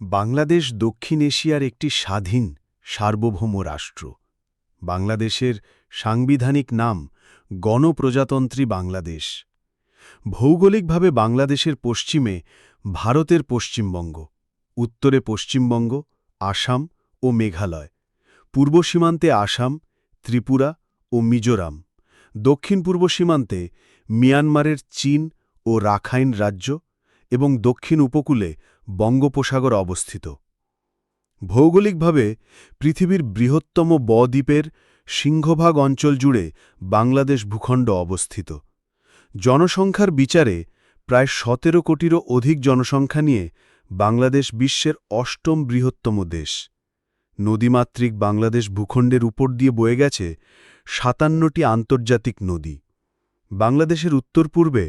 বাংলাদেশ দক্ষিণ এশিয়ার একটি স্বাধীন, সার্বভৌম রাষ্ট্র। বাংলাদেশের সাংবিধানিক নাম গণপ্রজাতন্ত্রী বাংলাদেশ। ভৌগোলিকভাবে বাংলাদেশের পশ্চিমে ভারতের পশ্চিমবঙ্গ, উত্তরে পশ্চিমবঙ্গ, আসাম ও মেঘালয়, পূর্ব সীমান্তে আসাম, ত্রিপুরা ও মিজোরাম দক্ষিণ পূর্ব সীমান্তে মিয়ানমারের চীন ও রাখাইন রাজ্য এবং দক্ষিণ উপকূলে বঙ্গোপসাগর অবস্থিত। ভৌগোলিকভাবে পৃথিবীর বৃহত্তম বদ্বীপের সিংহভাগ অঞ্চল জুড়ে বাংলাদেশ ভূখণ্ড অবস্থিত। জনসংখ্যার বিচারে প্রায় সতেরো কোটিরও অধিক জনসংখ্যা নিয়ে বাংলাদেশ বিশ্বের অষ্টম বৃহত্তম দেশ। নদীমাতৃক বাংলাদেশ ভূখণ্ডের উপর দিয়ে বয়ে গেছে সাতান্নটি আন্তর্জাতিক নদী। বাংলাদেশের উত্তর পূর্বে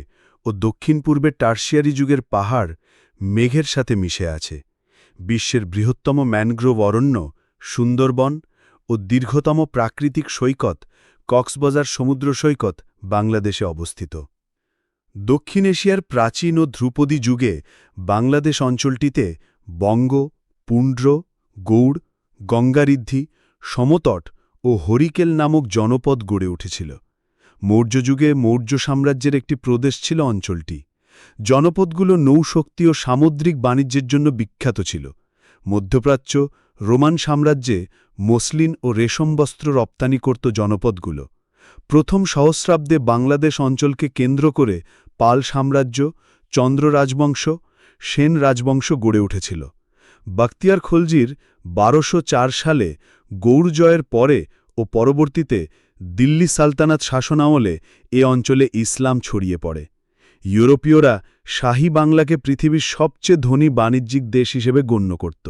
ও দক্ষিণ পূর্বে টার্সিয়ারি যুগের পাহাড় মেঘের সাথে মিশে আছে। বিশ্বের বৃহত্তম ম্যানগ্রোভ অরণ্য, সুন্দরবন ও দীর্ঘতম প্রাকৃতিক সৈকত, কক্সবাজার সমুদ্র সৈকত বাংলাদেশে অবস্থিত। দক্ষিণ এশিয়ার প্রাচীন ও ধ্রুপদী যুগে বাংলাদেশ অঞ্চলটিতে বঙ্গ পুণ্ড্র গৌড়, গঙ্গারিদ্ধি, সমতট ও হরিকেল নামক জনপদ গড়ে উঠেছিল। মৌর্য যুগে মৌর্য সাম্রাজ্যের একটি প্রদেশ ছিল অঞ্চলটি। জনপদগুলো নৌশক্তি ও সামুদ্রিক বাণিজ্যের জন্য বিখ্যাত ছিল। মধ্যপ্রাচ্য, রোমান সাম্রাজ্যে মসলিন ও রেশম বস্ত্র রপ্তানি করত জনপদগুলো। প্রথম সহস্রাব্দে বাংলাদেশ অঞ্চলকে কেন্দ্র করে পাল সাম্রাজ্য, চন্দ্র রাজবংশ, সেন রাজবংশ গড়ে উঠেছিল। বাক্তিয়ার খলজির বারোশো সালে গৌড়জয়ের পরে ও পরবর্তীতে দিল্লি সালতানাত শাসনামলে এ অঞ্চলে ইসলাম ছড়িয়ে পড়ে। ইউরোপীয়রা শাহী বাংলাকে পৃথিবীর সবচেয়ে ধনী বাণিজ্যিক দেশ হিসেবে গণ্য করত।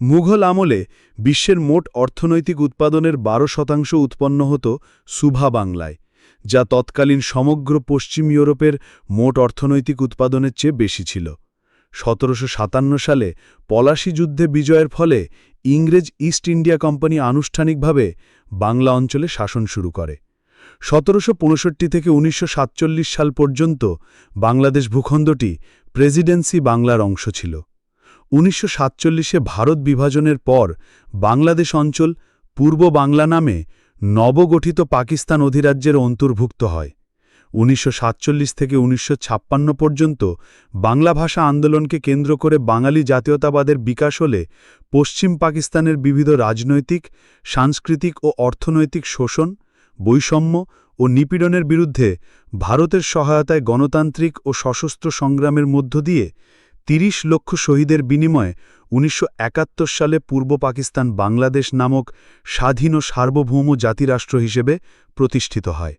মুঘল আমলে বিশ্বের মোট অর্থনৈতিক উৎপাদনের বারো শতাংশ উৎপন্ন হতো সুভা বাংলায়, যা তৎকালীন সমগ্র পশ্চিম ইউরোপের মোট অর্থনৈতিক উৎপাদনের চেয়ে বেশি ছিল। সতেরোশো সাতান্ন সালে পলাশি যুদ্ধে বিজয়ের ফলে ইংরেজ ইস্ট ইন্ডিয়া কোম্পানি আনুষ্ঠানিকভাবে বাংলা অঞ্চলে শাসন শুরু করে। সতেরোশো পঁয়ষট্টি থেকে উনিশশো সাতচল্লিশ সাল পর্যন্ত বাংলাদেশ ভূখণ্ডটি প্রেসিডেন্সি বাংলার অংশ ছিল। উনিশশো ভারত বিভাজনের পর বাংলাদেশ অঞ্চল পূর্ব বাংলা নামে নবগঠিত পাকিস্তান অধিরাজ্যের অন্তর্ভুক্ত হয়। উনিশশো সাতচল্লিশ থেকে উনিশশো ছাপ্পান্ন পর্যন্ত বাংলা ভাষা আন্দোলনকে কেন্দ্র করে বাঙালি জাতীয়তাবাদের বিকাশ হলে পশ্চিম পাকিস্তানের বিবিধ রাজনৈতিক, সাংস্কৃতিক ও অর্থনৈতিক শোষণ, বৈষম্য ও নিপীড়নের বিরুদ্ধে ভারতের সহায়তায় গণতান্ত্রিক ও সশস্ত্র সংগ্রামের মধ্য দিয়ে ৩০ লক্ষ শহীদের বিনিময়ে উনিশশো একাত্তর সালে পূর্ব পাকিস্তান বাংলাদেশ নামক স্বাধীন ও সার্বভৌম জাতিরাষ্ট্র হিসেবে প্রতিষ্ঠিত হয়।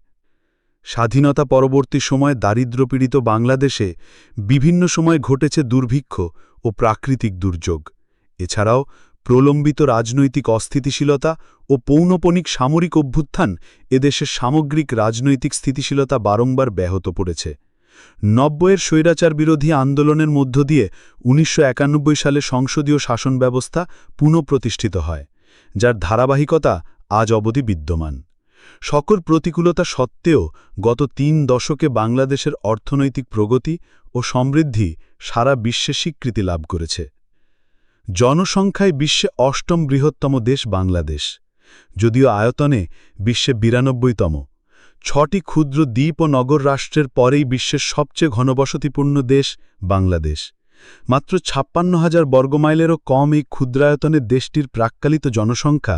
স্বাধীনতা পরবর্তী সময়ে দারিদ্র্যপীড়িত বাংলাদেশে বিভিন্ন সময় ঘটেছে দুর্ভিক্ষ ও প্রাকৃতিক দুর্যোগ। এছাড়াও প্রলম্বিত রাজনৈতিক অস্থিতিশীলতা ও পৌনপনিক সামরিক অভ্যুত্থান এদেশের সামগ্রিক রাজনৈতিক স্থিতিশীলতা বারংবার ব্যাহত পড়েছে। নব্বইয়ের স্বৈরাচার বিরোধী আন্দোলনের মধ্য দিয়ে উনিশশো একানব্বই সালে সংসদীয় শাসন ব্যবস্থা পুনঃপ্রতিষ্ঠিত হয়, যার ধারাবাহিকতা আজ অবধি বিদ্যমান। সকল প্রতিকূলতা সত্ত্বেও গত তিন দশকে বাংলাদেশের অর্থনৈতিক প্রগতি ও সমৃদ্ধি সারা বিশ্বে স্বীকৃতি লাভ করেছে। জনসংখ্যায় বিশ্বে অষ্টম বৃহত্তম দেশ বাংলাদেশ। যদিও আয়তনে বিশ্বে বিরানব্বইতম। ছটি ক্ষুদ্র দ্বীপ ও নগর রাষ্ট্রের পরেই বিশ্বের সবচেয়ে ঘনবসতিপূর্ণ দেশ বাংলাদেশ। মাত্র ছাপ্পান্ন হাজার বর্গমাইলেরও কম এই ক্ষুদ্রায়তনের দেশটির প্রাক্কালিত জনসংখ্যা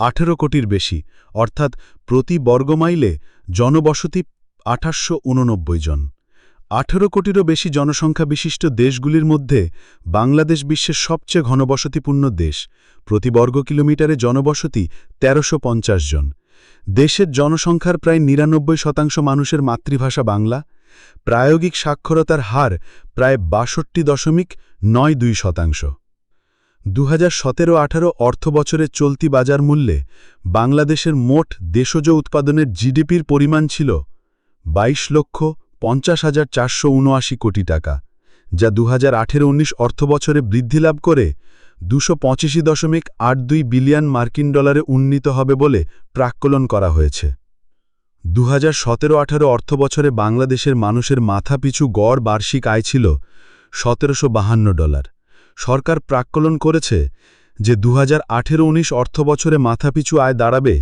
আঠেরো কোটির বেশি, অর্থাৎ প্রতি বর্গমাইলে জনবসতি আঠাশশো জন। আঠেরো কোটিরও বেশি জনসংখ্যা বিশিষ্ট দেশগুলির মধ্যে বাংলাদেশ বিশ্বের সবচেয়ে ঘনবসতিপূর্ণ দেশ। প্রতি বর্গ কিলোমিটারে জনবসতি তেরোশো জন। দেশের জনসংখ্যার প্রায় নিরানব্বই শতাংশ মানুষের মাতৃভাষা বাংলা। প্রায়োগিক সাক্ষরতার হার প্রায় বাষট্টি দশমিক নয় দুই শতাংশ। দু হাজার সতেরো আঠারো অর্থবছরের চলতি বাজার মূল্যে বাংলাদেশের মোট দেশজ উৎপাদনের জিডিপির পরিমাণ ছিল বাইশ লক্ষ পঞ্চাশ হাজার চারশো উনআশি কোটি টাকা, যা দু হাজার আঠেরো উনিশ অর্থবছরে বৃদ্ধি লাভ করে দুশো পঁচিশি দশমিক আট দুই বিলিয়ন মার্কিন ডলারে উন্নীত হবে বলে প্রাক্কলন করা হয়েছে। দু হাজার সতেরো আঠারো অর্থবছরে বাংলাদেশের মানুষের মাথাপিছু গড় বার্ষিক আয় ছিল সতেরোশো বাহান্ন ডলার। সরকার প্রাক্কলন করেছে যে দু হাজার আঠেরো উনিশ অর্থবছরে মাথাপিছু আয় দাঁড়াবে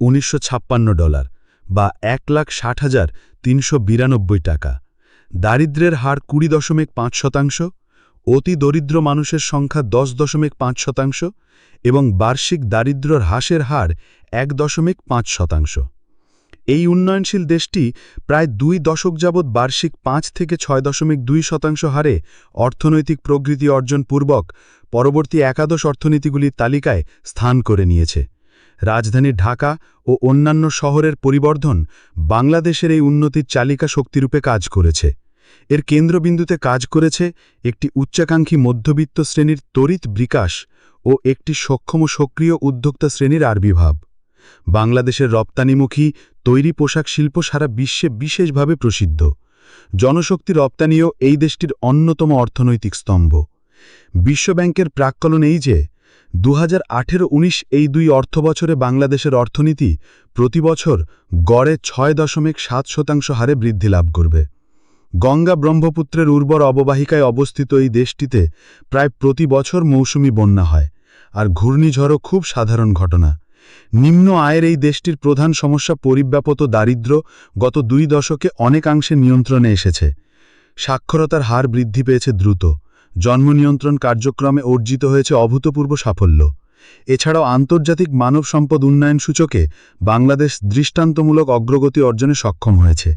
উনিশশো ছাপ্পান্ন ডলার বা এক লাখ ষাট হাজার তিনশো টাকা। দারিদ্র্যের হার কুড়ি দশমিক পাঁচ শতাংশ, অতি দরিদ্র মানুষের সংখ্যা দশ দশমিক পাঁচ শতাংশ এবং বার্ষিক দারিদ্র্যর হ্রাসের হার এক দশমিক পাঁচ শতাংশ। এই উন্নয়নশীল দেশটি প্রায় দুই দশক যাবৎ বার্ষিক পাঁচ থেকে ছয় দশমিক দুই শতাংশ হারে অর্থনৈতিক প্রবৃদ্ধি অর্জন পূর্বক পরবর্তী একাদশ অর্থনীতিগুলির তালিকায় স্থান করে নিয়েছে। রাজধানী ঢাকা ও অন্যান্য শহরের পরিবর্ধন বাংলাদেশের এই উন্নতির চালিকা শক্তিরূপে কাজ করেছে। এর কেন্দ্রবিন্দুতে কাজ করেছে একটি উচ্চাকাঙ্ক্ষী মধ্যবিত্ত শ্রেণির তড়িৎ বিকাশ ও একটি সক্ষম সক্রিয় উদ্যোক্তা শ্রেণির আবির্ভাব বাংলাদেশের রপ্তানিমুখী, তৈরি পোশাক শিল্প সারা বিশ্বে বিশেষভাবে প্রসিদ্ধ। জনশক্তি রপ্তানিও এই দেশটির অন্যতম অর্থনৈতিক স্তম্ভ। বিশ্বব্যাংকের প্রাক্কলন এই যে দু হাজার এই দুই অর্থবছরে বাংলাদেশের অর্থনীতি প্রতি বছর গড়ে ছয় দশমিক সাত শতাংশ হারে বৃদ্ধি লাভ করবে। গঙ্গা ব্রহ্মপুত্রের উর্বর অববাহিকায় অবস্থিত এই দেশটিতে প্রায় প্রতি বছর মৌসুমি বন্যা হয়, আর ঘূর্ণিঝড়ও খুব সাধারণ ঘটনা। নিম্ন আয়ের এই দেশটির প্রধান সমস্যা পরিব্যাপত দারিদ্র গত দুই দশকে অনেকাংশে নিয়ন্ত্রণে এসেছে। সাক্ষরতার হার বৃদ্ধি পেয়েছে দ্রুত। জন্ম নিয়ন্ত্রণ কার্যক্রমে অর্জিত হয়েছে অভূতপূর্ব সাফল্য। এছাড়াও আন্তর্জাতিক মানব সম্পদ উন্নয়ন সূচকে বাংলাদেশ দৃষ্টান্তমূলক অগ্রগতি অর্জনে সক্ষম হয়েছে।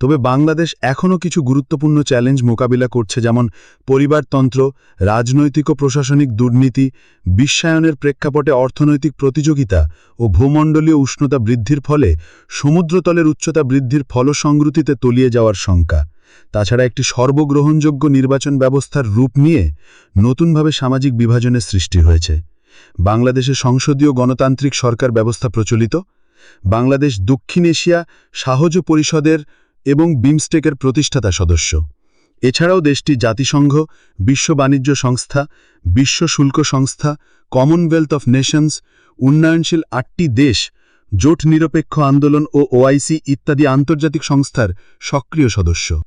তবে বাংলাদেশ এখনও কিছু গুরুত্বপূর্ণ চ্যালেঞ্জ মোকাবিলা করছে, যেমন পরিবারতন্ত্র, রাজনৈতিক ও প্রশাসনিক দুর্নীতি, বিশ্বায়নের প্রেক্ষাপটে অর্থনৈতিক প্রতিযোগিতা ও ভূমণ্ডলীয় উষ্ণতা বৃদ্ধির ফলে সমুদ্রতলের উচ্চতা বৃদ্ধির ফলসংগতিতে তলিয়ে যাওয়ার শঙ্কা। তাছাড়া একটি সর্বগ্রহণযোগ্য নির্বাচন ব্যবস্থার রূপ নিয়ে নতুনভাবে সামাজিক বিভাজনের সৃষ্টি হয়েছে। বাংলাদেশে সংসদীয় গণতান্ত্রিক সরকার ব্যবস্থা প্রচলিত। বাংলাদেশ দক্ষিণ এশিয়া সাহজ পরিষদের এবং বিমস্টেকের প্রতিষ্ঠাতা সদস্য। এছাড়াও দেশটি জাতিসংঘ, বিশ্ব বাণিজ্য সংস্থা, বিশ্ব শুল্ক সংস্থা কমনওয়েলথ অফ নেশনস উন্নয়নশীল আটটি দেশ, জোট নিরপেক্ষ আন্দোলন ও ওআইসি ইত্যাদি আন্তর্জাতিক সংস্থার সক্রিয় সদস্য।